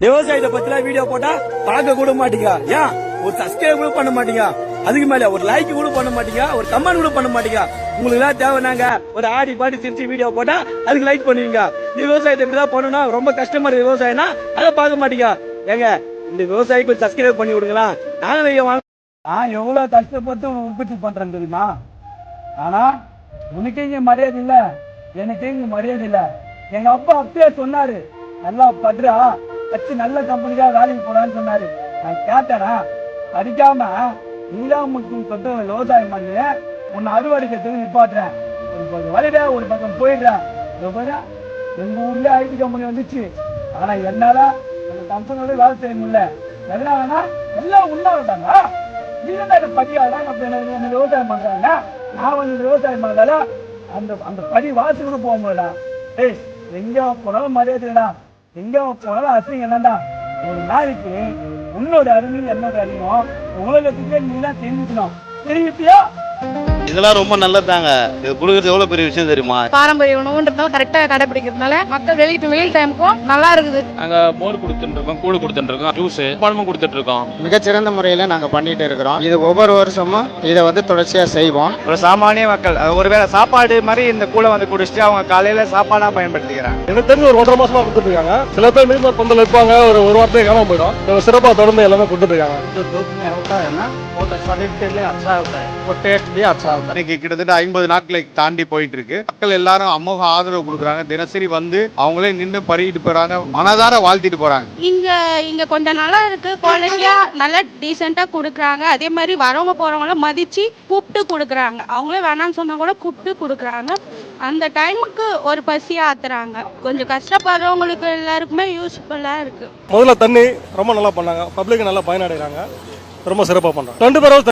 விவசாயத்தை பத்திலாம் வீடியோ போட்டா பார்க்க கூட மாட்டீங்க ஏன் ஒரு சப்ஸ்கிரைப் கூட பண்ண மாட்டீங்க அதுக்கு மேல ஒரு லைக் கூட பண்ண மாட்டீங்க ஒரு கமெண்ட் கூட பண்ண மாட்டீங்க உங்களுக்கு எல்லாம் தேவைனாங்க ஒரு ஆடி பாடி சிரிச்சு வீடியோ போட்டா அதுக்கு லைக் பண்ணுவீங்க. இந்த விவசாயத்தை இப்படிதான் பண்ணணும் ரொம்ப கஷ்டமா இருக்கு விவசாயம்னா அதை பார்க்க மாட்டீங்க ஏங்க இந்த விவசாயிக்கு கொஞ்சம் சப்ஸ்கிரைப் பண்ணி விடுங்களா? நாங்களும் வாங்க நான் எவ்வளவு கஷ்டப்பட்டு உற்பத்தி பண்றேன் தெரியுமா? ஆனா உனக்கு இங்க மரியாதை இல்ல. எனக்கு இங்க மரியாதை இல்ல. எங்க அப்பா அப்பயே சொன்னாரு நல்லா படுறா. வச்சு நல்ல கம்பெனிக்காக வேலைக்கு போடான்னு சொன்னாரு. நான் கேட்டேனா படிக்காம நீலாமுக்கும் சொந்த விவசாயம் பண்ணி உன்னை அறுவடைக்கிறதுக்கு நிப்பாட்டுறேன். ஒரு ஒரு பக்கம் போயிடுறேன். எங்க ஊர்ல ஐடி கம்பெனி வந்துச்சு. ஆனா என்னால அந்த கம்பெனியோட வேலை செய்ய முடியல. எதனாலனா எல்லாம் உண்ணா இல்லைன்னா நீ அப்ப விவசாயம் பண்றாங்க. நான் வந்து விவசாயம் பண்ணதால அந்த அந்த படி வாசல் கூட போக முடியல ஏய் எங்க போனாலும் மரியாதைடா. எங்க போனாலும் அசிங்க என்னண்டா? ஒரு நாளைக்கு உன்னோட அருமை என்னோட அறிவும் உலகத்துக்கே நீ தான் தெரிஞ்சுக்கணும். தெரிவிப்பியா இதெல்லாம் ரொம்ப நல்லதாங்க இது கொடுக்கறது எவ்வளவு பெரிய விஷயம் தெரியுமா? பாரம்பரிய உணவுன்றத கரெக்டா கடைபிடிக்கிறதுனால மக்கள் வெளியிட்டு வெயில் டைமுக்கும் நல்லா இருக்குது. நாங்க மோர் கொடுத்துட்டு இருக்கோம் கூழ் கொடுத்துட்டு இருக்கோம் ஜூஸ் பழமும் கொடுத்துட்டு இருக்கோம். மிகச்சிறந்த முறையில் நாங்கள் பண்ணிட்டு இருக்கிறோம். இது ஒவ்வொரு வருஷமும் இதை வந்து தொடர்ச்சியாக செய்வோம். ஒரு சாமானிய மக்கள் ஒருவேளை சாப்பாடு மாதிரி இந்த கூழை வந்து குடிச்சிட்டு அவங்க காலையில சாப்பாடா பயன்படுத்திக்கிறாங்க. எனக்கு தெரிஞ்சு ஒரு ஒன்றரை மாசமா கொடுத்துட்டு இருக்காங்க சில பேர் மீன் பந்தல் இருப்பாங்க ஒரு ஒரு வாரத்துக்கு காணாம போயிடும். இவங்க சிறப்பா தொடர்ந்து எல்லாமே கொடுத்துட்டு இருக்காங்க இன்னைக்கு கிட்டத்தட்ட ஐம்பது நாட்களை தாண்டி போயிட்டு இருக்கு மக்கள் எல்லாரும் அமோக ஆதரவு கொடுக்குறாங்க. தினசரி வந்து அவங்களே நின்று பருகிட்டு போறாங்க. மனதார வாழ்த்திட்டு போறாங்க. இங்க இங்க கொஞ்சம் நல்லா இருக்கு. குவாலிட்டியா நல்லா டீசெண்டா கொடுக்குறாங்க. அதே மாதிரி வரவங்க போறவங்கள மதிச்சு கூப்பிட்டு கொடுக்குறாங்க. அவங்களே வேணாம்னு சொன்னா கூட கூப்பிட்டு கொடுக்குறாங்க. அந்த டைமுக்கு ஒரு பசி ஆத்துறாங்க. கொஞ்சம் கஷ்டப்படுறவங்களுக்கு எல்லாருக்குமே யூஸ்ஃபுல்லா இருக்கு. முதல்ல தண்ணி ரொம்ப நல்லா பண்ணாங்க. பப்ளிக் நல்லா பயனடைகிறாங்க. ரொம்ப சிறப்பாக பண்றாங்க. ரெண்டு பேரும்